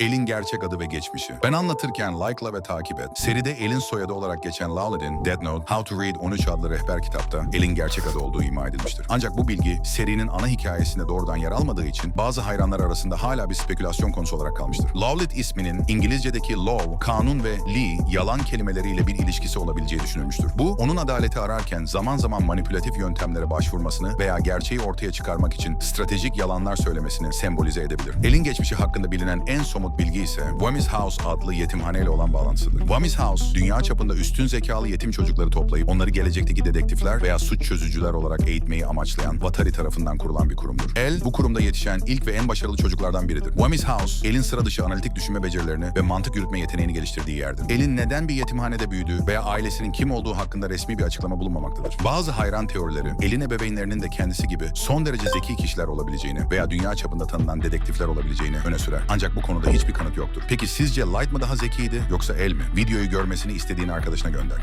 Elin gerçek adı ve geçmişi. Ben anlatırken like'la ve takip et. Seride Elin soyadı olarak geçen Lawled'in Dead Note, How to Read 13 adlı rehber kitapta Elin gerçek adı olduğu ima edilmiştir. Ancak bu bilgi serinin ana hikayesinde doğrudan yer almadığı için bazı hayranlar arasında hala bir spekülasyon konusu olarak kalmıştır. Lawled isminin İngilizce'deki law, kanun ve lee, yalan kelimeleriyle bir ilişkisi olabileceği düşünülmüştür. Bu, onun adaleti ararken zaman zaman manipülatif yöntemlere başvurmasını veya gerçeği ortaya çıkarmak için stratejik yalanlar söylemesini sembolize edebilir. Elin geçmişi hakkında bilinen en somut bilgi ise Whammis House adlı yetimhaneyle olan bağlantısıdır. Whammis House, dünya çapında üstün zekalı yetim çocukları toplayıp onları gelecekteki dedektifler veya suç çözücüler olarak eğitmeyi amaçlayan Watari tarafından kurulan bir kurumdur. El, bu kurumda yetişen ilk ve en başarılı çocuklardan biridir. Whammis House, Elin sıra dışı analitik düşünme becerilerini ve mantık yürütme yeteneğini geliştirdiği yerdir. Elin neden bir yetimhanede büyüdüğü veya ailesinin kim olduğu hakkında resmi bir açıklama bulunmamaktadır. Bazı hayran teorileri, Elin ebeveynlerinin de kendisi gibi son derece zeki kişiler olabileceğini veya dünya çapında tanınan dedektifler olabileceğini öne sürer. Ancak bu konuda hiçbir kanıt yoktur. Peki sizce Light mı daha zekiydi yoksa El mi? Videoyu görmesini istediğin arkadaşına gönder.